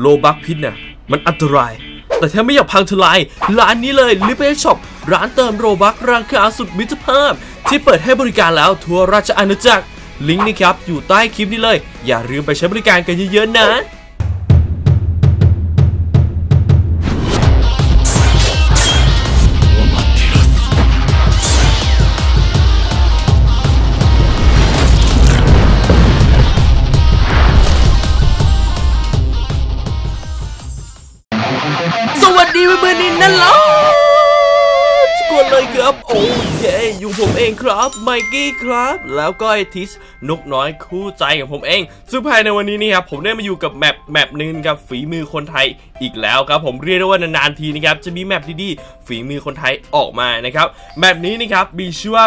โลบักพิษเนี่ยมันอันตราย แต่ถ้าไม่อยากพังทลาย ร้านนี้เลยลิเบช็อปร้านเติมโรบักราคาสุดมิตรภาพ ที่เปิดให้บริการแล้วทั่วราชอาณาจักร ลิงก์นี่ครับอยู่ใต้คลิปนี้เลย อย่าลืมไปใช้บริการกันเยอะๆนะ นั่นเหรอทุกคนเลยครับ โอ้เยอยู่ผมเองครับไมกี้ครับ แล้วก็ไอทิสนกน้อยคู่ใจของผมเอง ซึ่งภายในวันนี้นี่ครับผมได้มาอยู่กับแมปแมปหนึ่งกับฝีมือคนไทยอีกแล้วครับผมเรียกได้ว่านานๆทีนะครับจะมีแมปดีๆฝีมือคนไทยออกมานะครับแมปนี้นะครับมีชื่อว่า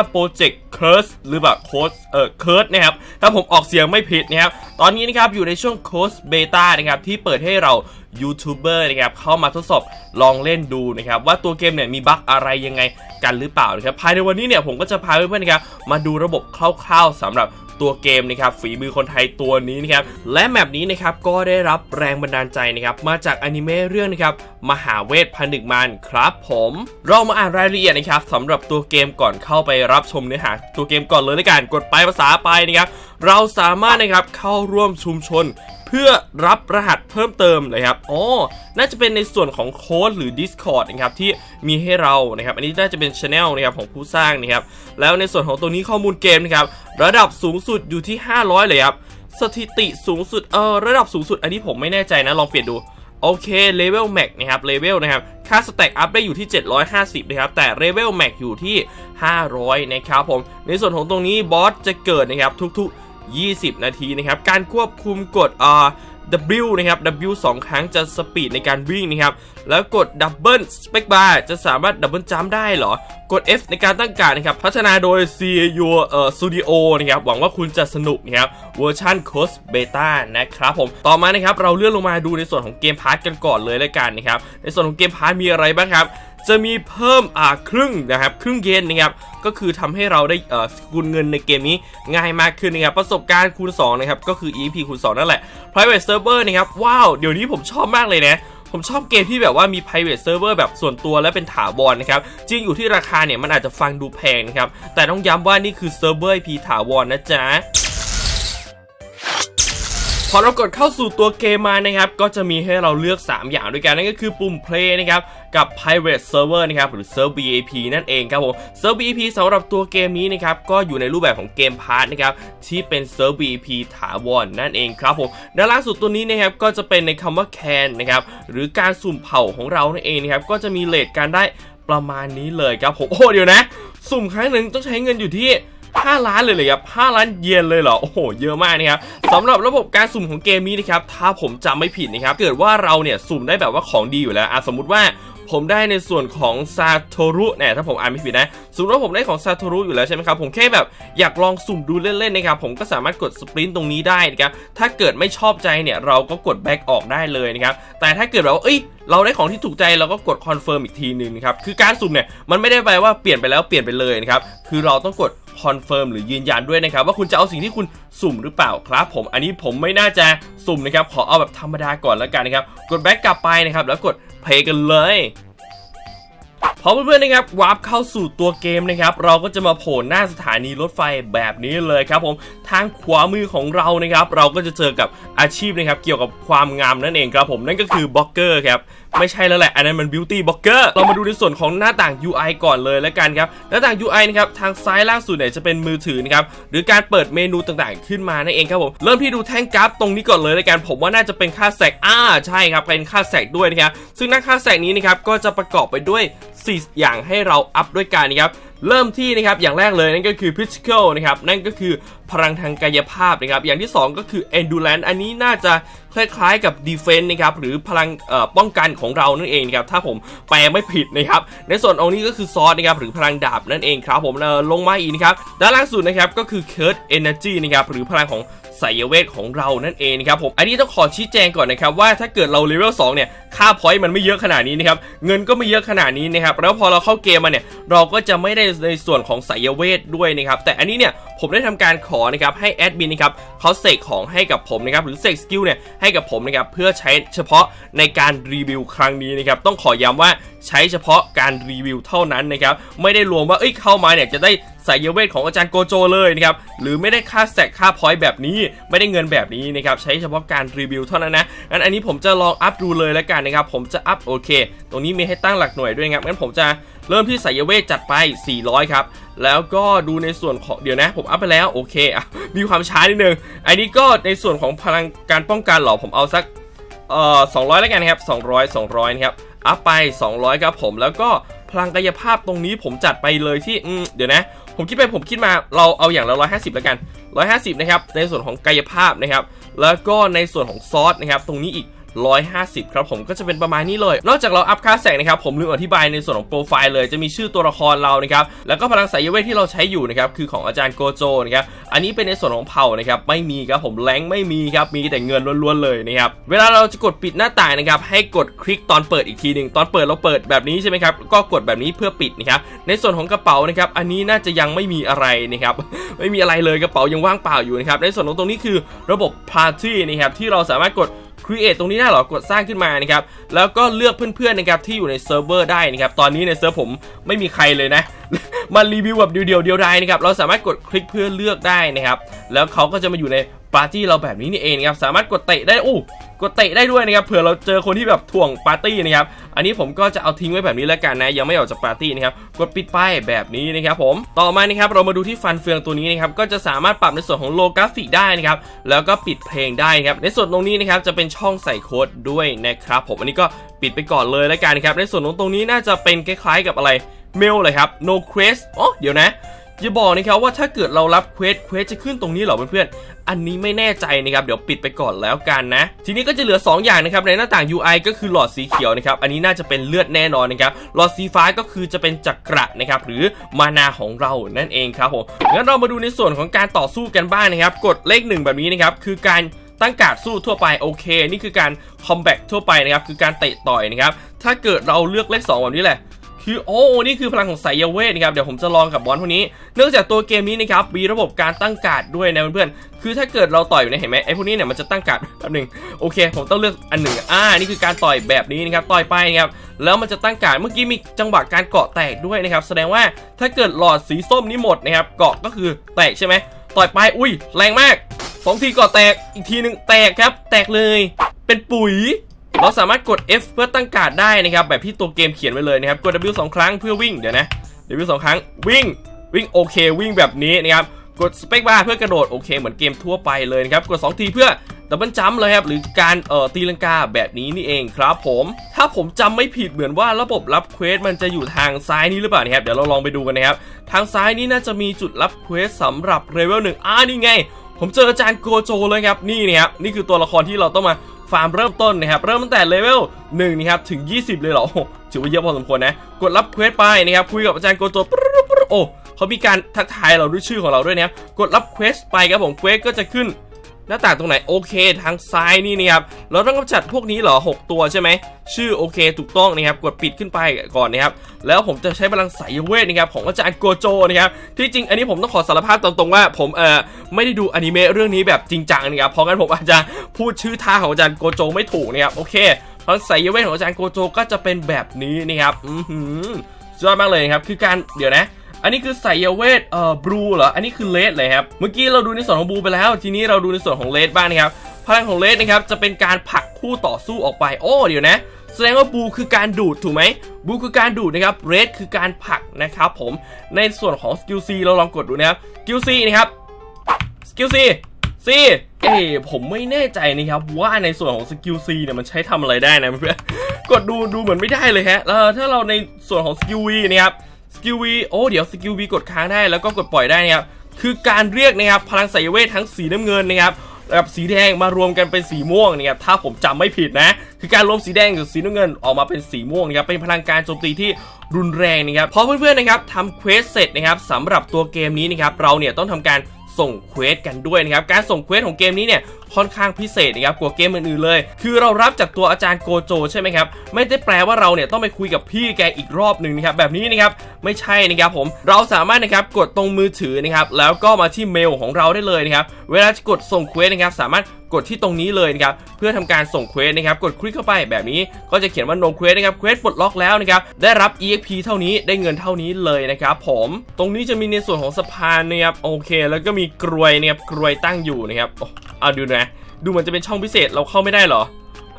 c u r s e หรือแบบโค้ดเอ่อ Curse นะครับถ้าผมออกเสียงไม่ผิดนะครับตอนนี้นะครับอยู่ในช่วงโค้ดเบต้านะครับที่เปิดให้เรายูทูบเบอร์นะครับเข้ามาทดสอบลองเล่นดูนะครับว่าตัวเกมเนี่ยมีบั๊กอะไรยังไงกันหรือเปล่านะครับภายในวันนี้เนี่ยผมก็จะพาเพื่อนๆนะครับมาดูระบบคร่าวๆสำหรับ ตัวเกมนะครับฝีมือคนไทยตัวนี้นะครับและแมปนี้นะครับก็ได้รับแรงบันดาลใจนะครับมาจากอนิเมะเรื่องนะครับมหาเวทพันดึกมันครับผมเรามาอ่านรายละเอียดนะครับสำหรับตัวเกมก่อนเข้าไปรับชมเนื้อหาตัวเกมก่อนเลยในการกดไปภาษาไปนะครับเราสามารถนะครับเข้าร่วมชุมชน เพื่อรับรหัสเพิ่มเติมนะครับอ๋อน่าจะเป็นในส่วนของโค้ดหรือ Discord นะครับที่มีให้เรานะครับ อันนี้น่าจะเป็นช anel นะครับของผู้สร้างนะครับ แล้วในส่วนของตัวนี้ข้อมูลเกมนะครับ ระดับสูงสุดอยู่ที่ 500 เลยครับสถิติสูงสุดเออระดับสูงสุด อันนี้ผมไม่แน่ใจนะลองเปลี่ยนดูโอเคเลเวลแม็กนะครับเลเวลนะครับค่าสแต็กอัพได้อยู่ที่ 750 นะครับ แต่เลเวลแม็กอยู่ที่ 500 นะครับผม ในส่วนของตรงนี้บอสจะเกิดนะครับทุกๆ 20 นาทีนะครับ การควบคุมกดอ่า W นะครับ W 2 ครั้งจะสปีดในการวิ่งนะครับ แล้วกดดับเบิลสเปกบาร์จะสามารถดับเบิลจัมได้เหรอ กด F ในการตั้งการนะครับ พัฒนาโดย CU เอ่อ Studio นะครับ หวังว่าคุณจะสนุกนะครับ เวอร์ชันโคสเบต้านะครับผม ต่อมานะครับ เราเลื่อนลงมาดูในส่วนของเกมพาร์ทกันก่อนเลยแล้วกันนะครับ ในส่วนของเกมพาร์ทมีอะไรบ้างครับ จะมีเพิ่มอ่าครึ่งนะครับครึ่งเยนนะครับก็คือทำให้เราได้เอ่อคูณเงินในเกมนี้ง่ายมากขึ้นนะครับประสบการณ์คูณ2นะครับก็คือ EP คูณ2นั่นแหละ private server นะครับว้าวเดี๋ยวนี้ผมชอบมากเลยนะผมชอบเกมที่แบบว่ามี private server แบบส่วนตัวและเป็นถาวรนะครับ จริงอยู่ที่ราคาเนี่ยมันอาจจะฟังดูแพงนะครับ แต่ต้องย้ำว่านี่คือ server IP ถาวรนะจ๊ะ พอเรากดเข้าสู่ตัวเกมมานะครับ ก็จะมีให้เราเลือก 3 อย่างด้วยกันนั่นก็คือปุ่ม play นะครับ กับ private server นะครับ หรือ serve BAP นั่นเองครับผม serve BAP สำหรับตัวเกมนี้นะครับ ก็อยู่ในรูปแบบของเกมพาร์ทนะครับ ที่เป็น serve BAP ถาวรนั่นเองครับผมด้านล่างสุดตัวนี้นะครับ ก็จะเป็นในคำว่า can นะครับ หรือการสุ่มเผ่าของเรานั่นเองนะครับ ก็จะมีเลทการได้ประมาณนี้เลยครับผม โอ้เดี๋ยวนะ สุ่มครั้งหนึ่งต้องใช้เงินอยู่ที่ 5 ล้านเลยเลยครับ5ล้านเยนเลยเหรอ โอ้โห เยอะมากนะครับสำหรับระบบการสุ่มของเกมนี้นะครับ ถ้าผมจำไม่ผิดนะครับ เกิดว่าเราเนี่ยสุ่มได้แบบว่าของดีอยู่แล้วอะสมมติว่าผมได้ในส่วนของซาโทรุเนี่ยถ้าผมอ่านไม่ผิดนะสมมติว่าผมได้ของซาโทรุอยู่แล้วใช่ไหมครับ ผมแค่แบบอยากลองสุ่มดูเล่นๆนะครับ ผมก็สามารถกดสปรินต์ตรงนี้ได้นะครับ ถ้าเกิดไม่ชอบใจเนี่ยเราก็กดแบ็กออกได้เลยนะครับ แต่ถ้าเกิดแบบว่าเอ้ยเราได้ของที่ถูกใจเราก็กดคอนเฟิร์มอีกทีหนึ่งนะครับ คือการสุ่มเนี่ยมันไม่ได้แปลว่าเปลี่ยนไปแล้วเปลี่ยนไปเลยนะครับ คือเราต้องกด คอนเฟิร์มหรือยืนยันด้วยนะครับว่าคุณจะเอาสิ่งที่คุณสุ่มหรือเปล่าครับผมอันนี้ผมไม่น่าจะสุ่มนะครับขอเอาแบบธรรมดาก่อนแล้วกันนะครับกดแบ็กกลับไปนะครับแล้วกดเพลย์กันเลยพอเพื่อนๆนะครับวาร์ปเข้าสู่ตัวเกมนะครับ เราก็จะมาโผล่หน้าสถานีรถไฟแบบนี้เลยครับผมทางขวามือของเรานะครับ เราก็จะเจอกับอาชีพนะครับ เกี่ยวกับความงามนั่นเองครับผมนั่นก็คือบล็อกเกอร์ครับ ไม่ใช่แล้วแหละ อันนั้นมันบิวตี้บล็อกเกอร์เรามาดูในส่วนของหน้าต่าง UI ก่อนเลยแล้วกันครับ หน้าต่าง UI นะครับ ทางซ้ายล่างสุดเนี่ยจะเป็นมือถือนะครับ หรือการเปิดเมนูต่างๆ ขึ้นมานั่นเองครับผม เริ่มที่ดูแท่งกราฟตรงนี้ก่อนเลยแล้วกัน ผมว่าน่าจะเป็นค่าแสกอ่า ใช่ครับ เป็นค่าแสกด้วยนะครับ ซึ่งหน้าค่าแสกนี้นะครับ ก็จะประกอบไปด้วย 4 อย่างให้เราอัพด้วยกันนะครับ เริ่มที่นะครับ อย่างแรกเลยนั่นก็คือ physical นะครับ นั่นก็คือพลังทางกายภาพนะครับ อย่างที่ 2 ก็คือ endurance อันนี้น่าจะคล้ายๆกับ defense นะครับ หรือพลังป้องกันของเรานั่นเองนะครับ ถ้าผมแปลไม่ผิดนะครับ ในส่วนตรงนี้ก็คือซอสนะครับ หรือพลังดาบนั่นเองครับ ผมลงมาอีกนะครับ ด้านล่างสุดนะครับ ก็คือ curse energy นะครับ หรือพลังของสายเวทของเรานั่นเองนะครับผม อันนี้ต้องขอชี้แจงก่อนนะครับว่าถ้าเกิดเราเลเวล2เนี่ย ค่าพอยต์มันไม่เยอะขนาดนี้นะครับ เงินก็ไม่เยอะขนาดนี้นะครับ แล้วพอเราเข้าเกมมาเนี่ย เราก็จะไม่ได้ในส่วนของสายเวทด้วยนะครับ แต่อันนี้เนี่ยผมได้ทำการขอนะครับให้แอดมินนะครับเขาเสกของให้กับผมนะครับหรือเสกสกิลเนี่ยให้กับผมนะครับเพื่อใช้เฉพาะในการรีวิวครั้งนี้นะครับต้องขอย้ำว่าใช้เฉพาะการรีวิวเท่านั้นนะครับไม่ได้รวมว่าเอ้ยเข้ามาเนี่ยจะได้สายเวทของอาจารย์โกโจเลยนะครับหรือไม่ได้ค่าแสกค่าพอยต์แบบนี้ไม่ได้เงินแบบนี้นะครับใช้เฉพาะการรีวิวเท่านั้นนะงั้นอันนี้ผมจะลองอัพดูเลยแล้วกันนะครับผมจะอัพโอเค ตรงนี้มีให้ตั้งหลักหน่วยด้วยครับงั้นผมจะเริ่มที่สายเวทจัดไป 400 ครับ แล้วก็ดูในส่วนของเดี๋ยวนะ ผมอัพไปแล้วโอเคอะมีความช้านิดนึงอันนี้ก็ในส่วนของพลังการป้องกันหรอผมเอาสักเอ่อ200 แล้วกันนะครับ 200 200นะครับอัพไป 200 ครับผมแล้วก็พลังกายภาพตรงนี้ผมจัดไปเลยที่อืมเดี๋ยวนะ ผมคิดไปผมคิดมาเราเอาอย่างละ150 แล้วกัน 150 นะครับ ในส่วนของกายภาพนะครับ แล้วก็ในส่วนของซอสนะครับ ตรงนี้อีก 150 ครับผมก็จะเป็นประมาณนี้เลย นอกจากเราอัพค่าแสงนะครับผมลืมอธิบายในส่วนของโปรไฟล์เลยจะมีชื่อตัวละครเรานะครับแล้วก็พลังสายเวทที่เราใช้อยู่นะครับคือของอาจารย์โกโจนะครับอันนี้เป็นในส่วนของเผ่านะครับไม่มีครับผมแรงไม่มีครับมีแต่เงินล้วนๆเลยนะครับเวลาเราจะกดปิดหน้าต่างนะครับให้กดคลิกตอนเปิดอีกทีหนึ่งตอนเปิดเราเปิดแบบนี้ใช่ไหมครับก็กดแบบนี้เพื่อปิดนะครับในส่วนของกระเป๋านะครับอันนี้น่าจะยังไม่มีอะไรนะครับไม่มีอะไรเลยกระเป๋ายังว่างเปล่าอยู่นะครับในส่วนของตรงนี้คือระบบ Party นะครับที่เราสามารถกด Create ตรงนี้ได้หรอกดสร้างขึ้นมานะครับแล้วก็เลือกเพื่อนๆนะครับที่อยู่ในเซิร์ฟเวอร์ได้นะครับตอนนี้ในเซิร์ฟผมไม่มีใครเลยนะมารีวิวแบบเดียวๆเดียวดายนะครับเราสามารถกดคลิกเพื่อเลือกได้นะครับแล้วเขาก็จะมาอยู่ใน ปาร์ตี้เราแบบนี้นี่เองนะครับสามารถกดเตะได้อู้กดเตะได้ด้วยนะครับเผื่อเราเจอคนที่แบบถ่วงปาร์ตี้นะครับอันนี้ผมก็จะเอาทิ้งไว้แบบนี้แล้วกันนะยังไม่ออกจากปาร์ตี้นะครับกดปิดป้ายแบบนี้นะครับผมต่อมานะครับเรามาดูที่ฟันเฟืองตัวนี้นะครับก็จะสามารถปรับในส่วนของโลกราฟิกได้นะครับแล้วก็ปิดเพลงได้ครับในส่วนตรงนี้นะครับจะเป็นช่องใส่โค้ดด้วยนะครับผมอันนี้ก็ปิดไปก่อนเลยแล้วกันนะครับในส่วนของตรงนี้น่าจะเป็นคล้ายๆกับอะไรเมลเลยครับ no quest อ๋อเดี๋ยวนะ อย่าบอกนะครับว่าถ้าเกิดเรารับเควสเควสจะขึ้นตรงนี้เหรอเพื่อนๆ อันนี้ไม่แน่ใจนะครับเดี๋ยวปิดไปก่อนแล้วกันนะ ทีนี้ก็จะเหลือ 2 อย่างนะครับในหน้าต่าง UI ก็คือหลอดสีเขียวนะครับอันนี้น่าจะเป็นเลือดแน่นอนนะครับหลอดสีฟ้าก็คือจะเป็นจักระนะครับหรือมานาของเรานั่นเองครับผมงั้นเรามาดูในส่วนของการต่อสู้กันบ้างนะครับกดเลขหนึ่งแบบนี้นะครับคือการตั้งการสู้ทั่วไปโอเค นี่คือการคอมแบททั่วไปนะครับคือการเตะต่อยนะครับถ้าเกิดเราเลือกเลขสองแบบนี้แหละ คือโอ้นี่คือพลังของสายเวทนะครับเดี๋ยวผมจะลองกับบอลพวกนี้ เนื่องจากตัวเกมนี้นะครับมีระบบการตั้งการ์ดด้วยนะเพื่อนๆคือถ้าเกิดเราต่อยอยู่เนี่ยเห็นไหมไอ้พวกนี้เนี่ยมันจะตั้งการ์ดแป๊บหนึงโอเค ผมต้องเลือกอันหนึ่งอ่านี่คือการต่อยแบบนี้นะครับต่อยไปนะครับแล้วมันจะตั้งการ์ดเมื่อกี้มีจังหวะการเกาะแตกด้วยนะครับแสดงว่าถ้าเกิดหลอดสีส้มนี้หมดนะครับเกาะก็คือแตกใช่ไหมต่อยไปอุ้ยแรงมากสองทีเกาะแตกอีกทีหนึ่งแตกครับ แตกเลย เป็นปุ๋ย เราสามารถกด F เพื่อตั้งการ์ดได้นะครับ แบบที่ตัวเกมเขียนไว้เลยนะครับ กด W 2 ครั้งเพื่อวิ่งเดี๋ยวนะ W 2 ครั้งวิ่งวิ่งโอเค วิ่งแบบนี้นะครับกดสเปคบาร์เพื่อกระโดดโอเคเหมือนเกมทั่วไปเลยนะครับ กด 2 ทีเพื่อดับเบิลจัมป์เลยครับหรือการเอ่อตีลังกาแบบนี้นี่เองครับผม ถ้าผมจำไม่ผิดเหมือนว่าระบบรับเควสมันจะอยู่ทางซ้ายนี้หรือเปล่านะครับเดี๋ยวเราลองไปดูกันนะครับ ทางซ้ายนี้น่าจะมีจุดรับเควสสำหรับเลเวลหนึ่งอ่านี่ไง ผมเจออาจารย์โกโจเลยครับนี่นะครับนี่คือตัวละครที่เราต้องมาาร์มเริ่มต้นนะครับเริ่มตั้งแต่เลเวล1นะครับถึง 20 เลยเหรอถือว่าเยอะพอสมควรนะ กดรับเควสไปนะครับคุยกับอาจารย์โกโจโอ้เขามีการทักทายเราด้วยชื่อของเราด้วยนะครับกดรับเควสไปครับผมเควสก็จะขึ้น หน้าต่างตรงไหนโอเค ทางซ้ายนี่นะครับเราต้องกำจัดพวกนี้เหรอ 6 ตัวใช่ไหม ชื่อโอเคถูกต้องนะครับกดปิดขึ้นไปก่อนนะครับ แล้วผมจะใช้พลังสายเวทนะครับของอาจารย์โกโจนะครับที่จริงอันนี้ผมต้องขอสารภาพตรงๆว่า ผมเอ่อไม่ได้ดูอนิเมะเรื่องนี้แบบจริงจังนะครับเพราะงั้นผมอาจจะพูดชื่อท่าของอาจารย์โกโจไม่ถูกนะครับโอเคพลังสายเวทของอาจารย์โกโจก็จะเป็นแบบนี้นะครับอือหือสุดยอดมากเลยครับคือการเดี๋ยวนะ อันนี้คือไสยเวทเอ่อบลูเหรอ อันนี้คือเลดเลยครับ เมื่อกี้เราดูในส่วนของบลูไปแล้ว ทีนี้เราดูในส่วนของเลดบ้างนะครับ พลังของเลดนะครับจะเป็นการผลักคู่ต่อสู้ออกไป โอ้ เดี๋ยวนะ แสดงว่าบลูคือการดูดถูกไหมบลูคือการดูดนะครับเรดคือการผลักนะครับผม ในส่วนของสกิลซีเราลองกดดูนะครับ สกิลซีนะครับ สกิลซีซีเอ้ผมไม่แน่ใจนะครับว่าในส่วนของสกิลซีเนี่ยมันใช้ทำอะไรได้นะเพื่อนกดดูดูเหมือนไม่ได้เลยฮะแล้วถ้าเราในส่วนของสกิลวีนะครับ กิลวีโอ้เดี๋ยวสกิลวีกดค้างได้แล้วก็กดปล่อยได้นะครับคือการเรียกนะครับพลังสายเวททั้งสีน้ำเงินนะครับกับสีแดงมารวมกันเป็นสีม่วงนะครับถ้าผมจำไม่ผิดนะ คือการรวมสีแดงกับสีน้ำเงินออกมาเป็นสีม่วงนะครับเป็นพลังการโจมตีที่รุนแรงนะครับพอเพื่อนๆนะครับทำเควสเสร็จนะครับสำหรับตัวเกมนี้นะครับเราเนี่ยต้องทำการ ส่งเควสกันด้วยนะครับ การส่งเควสของเกมนี้เนี่ยค่อนข้างพิเศษนะครับกว่าเกมอื่นๆเลย คือเรารับจากตัวอาจารย์โกโจใช่ไหมครับไม่ได้แปลว่าเราเนี่ยต้องไปคุยกับพี่แกอีกรอบหนึ่งนะครับแบบนี้นะครับไม่ใช่นะครับผมเราสามารถนะครับกดตรงมือถือนะครับแล้วก็มาที่เมลของเราได้เลยนะครับเวลาจะกดส่งเควสนะครับสามารถกดที่ตรงนี้เลยนะครับเพื่อทำการส่งเควสนะครับกดคลิกเข้าไปแบบนี้ก็จะเขียนว่า no quest นะครับเควสปลดล็อกแล้วนะครับได้รับ exp เท่านี้ได้เงินเท่านี้เลยนะครับผมตรงนี้จะมีในส่วนของสะพานนะครับโอเค แล้วก็มีกรวยนะครับกรวยตั้งอยู่นะครับเอาดูนะดูเหมือนจะเป็นช่องพิเศษเราเข้าไม่ได้เหรอ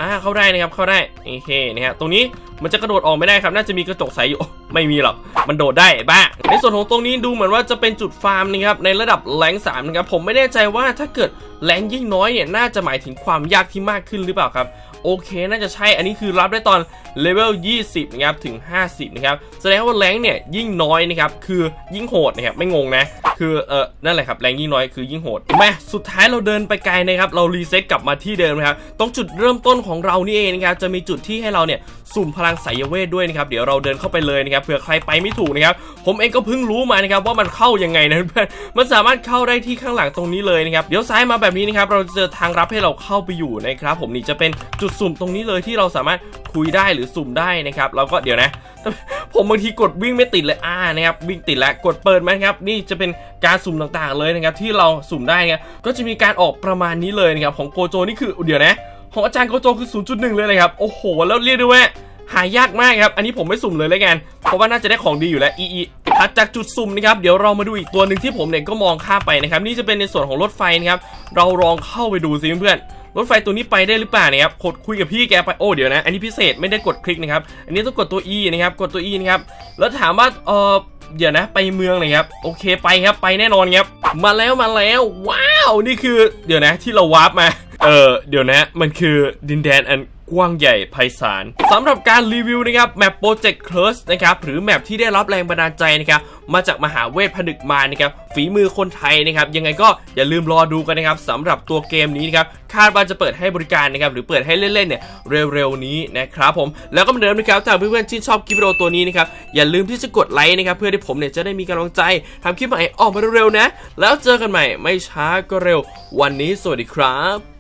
อ่าเข้าได้นะครับเข้าได้โอเคนะฮะตรงนี้มันจะกระโดดออกไม่ได้ครับ น่าจะมีกระจกใสอยู่ ไม่มีหรอก มันโดดได้บ้า ในส่วนของตรงนี้ดูเหมือนว่าจะเป็นจุดฟาร์มนะครับในระดับแรงสามนะครับผมไม่แน่ใจว่าถ้าเกิดแรงยิ่งน้อยเนี่ยน่าจะหมายถึงความยากที่มากขึ้นหรือเปล่าครับโอเค น่าจะใช่ อันนี้คือรับได้ตอนเลเวล 20 นะครับ ถึง 50 นะครับ แสดงว่าแรงเนี่ยยิ่งน้อยนะครับ คือยิ่งโหดนะครับ ไม่งงนะ คือ เออนั่นแหละครับ แรงยิ่งน้อยคือยิ่งโหดม่สุดท้ายเราเดินไปไกลนะครับ เรารีเซ็ตกลับมาที่เดิมนะครับ ตรงจุดเริ่มต้นของเรานี่เองนะครับ จะมีจุดที่ให้เราเนี่ยสุ่มพลังสายเวทด้วยนะครับเดี๋ยวเราเดินเข้าไปเลยนะครับเผื่อใครไปไม่ถูกนะครับผมเองก็เพิ่งรู้มานะครับว่ามันเข้ายังไงนะเพื่อนมันสามารถเข้าได้ที่ข้างหลังตรงนี้เลยนะครับเดี๋ยวซ้ายมาแบบนี้นะครับเราจะเจอทางรับให้เราเข้าไปอยู่นะครับผมนี่จะเป็นจุดสุ่มตรงนี้เลยที่เราสามารถคุยได้หรือสุ่มได้นะครับเราก็เดี๋ยวนะผมบางทีกดวิ่งไม่ติดเลยอ่านะครับวิ่งติดแล้วกดเปิดไหมครับนี่จะเป็นการสุ่มต่างๆเลยนะครับที่เราสุ่มได้นะก็จะมีการออกประมาณนี้เลยนะครับของโกโจนี่คือเดี๋ยวนะ ของอาจารย์โกโจคือ 0.1 เลยนะครับ โอ้โห แล้วเรียกได้ว่าหายากมากครับ อันนี้ผมไม่สุ่มเลยเลยกัน เพราะว่าน่าจะได้ของดีอยู่แล้ว อีอีถัดจากจุดสุ่มนะครับ เดี๋ยวเรามาดูอีกตัวหนึ่งที่ผมเนี่ยก็มองข้ามไปนะครับ นี่จะเป็นในส่วนของรถไฟนะครับ เราลองเข้าไปดูสิเพื่อนๆรถไฟตัวนี้ไปได้หรือเปล่านะครับกดคุยกับพี่แกไป โอ้เดี๋ยวนะ อันนี้พิเศษไม่ได้กดคลิกนะครับ อันนี้ต้องกดตัว E นะครับ กดตัว E นะครับ แล้วถามว่า เออเดี๋ยวนะ ไปเมืองเลยครับ โอเค ไปครับ ไปแน่นอนครับ มาแล้ว มาแล้ว ว้า วนี่คือเดี๋ยวนะที่เราวาร์ปมา เออเดี๋ยวนะ มันคือดินแดนอัน กว้างใหญ่ไพศาลสำหรับการรีวิวนะครับแมปโปรเจกต์เคิร์สนะครับหรือแมปที่ได้รับแรงบันดาลใจนะครับมาจากมหาเวทผนึกมานะครับฝีมือคนไทยนะครับยังไงก็อย่าลืมรอดูกันนะครับสำหรับตัวเกมนี้นะครับคาดว่าจะเปิดให้บริการนะครับหรือเปิดให้เล่นๆเนี่ยเร็วๆนี้นะครับผมแล้วก็เหมือนเดิมนะครับถ้าเพื่อนๆชื่นชอบคลิปวิดีโอตัวนี้นะครับอย่าลืมที่จะกดไลค์นะครับเพื่อที่ผมเนี่ยจะได้มีกำลังใจทำคลิปใหม่ออกมาเร็วๆนะ แล้วเจอกันใหม่ไม่ช้าก็เร็ว วันนี้สวัสดีครับ